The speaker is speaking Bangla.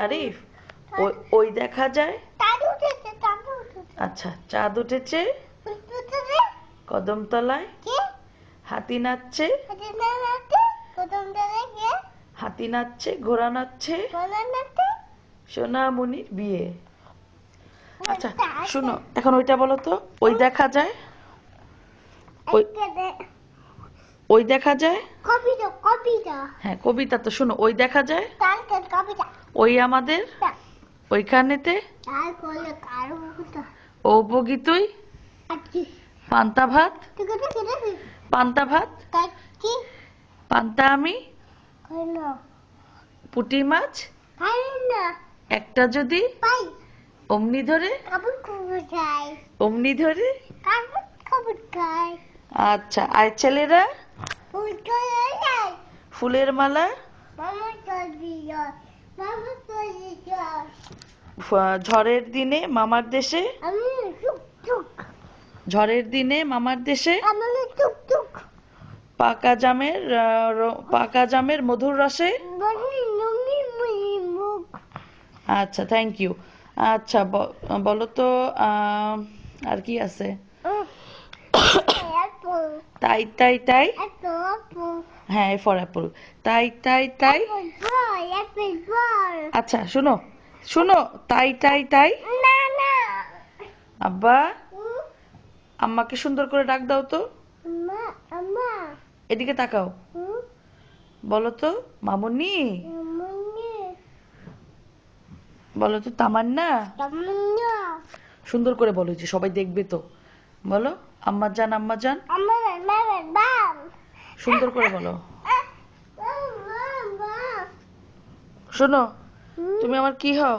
তারিফ? ওই ওই দেখা যায়? আচ্ছা চাঁদ উঠেছে? কদমতলায়? হাতি নাচছে? হাতে নাচছে ঘোড়া নাচছে? সোনামণির বিয়ে। আচ্ছা শুনো এখন ওইটা বলো তো ওই দেখা যায়? ওই- ওই দেখা যায়? কবিতা কবিতা। হ্যাঁ কবিতা তো শুনো ওই দেখা যায়? কবিতা। ওই আমাদের? ওইখানেতে? ও বগিতুই পান্তা ভাত? পান্তা ভাত? কি পান্তা আমি? পুঁটি মাছ? একটা যদি? পাই। অমনি ধরে? অমনি ধরে? আচ্ছা আর ছেলেরা? ফুলের মালা? ঝড়ের দিনে মামার দেশে? ঝড়ের দিনে মামার দেশে? পাকা জামের পাকা জামের মধুর রসে? আচ্ছা থ্যাংক ইউ আচ্ছা বলো তো আর কি আছে? তাই তাই তাই? হ্যাঁ ফর অ্যাপল তাই তাই তাই? আচ্ছা শুনো শুনো, তাই তাই তাই? আব্বা, আম্মাকে সুন্দর করে ডাক দাও তো। এদিকে তাকাও। বলো তো, মামুনি? বলো তো, তামান্না? সুন্দর করে বলো যে সবাই দেখবে তো। বলো আম্মা জান আম্মা বাম সুন্দর করে বলো শোনো তুমি আমার কি হও.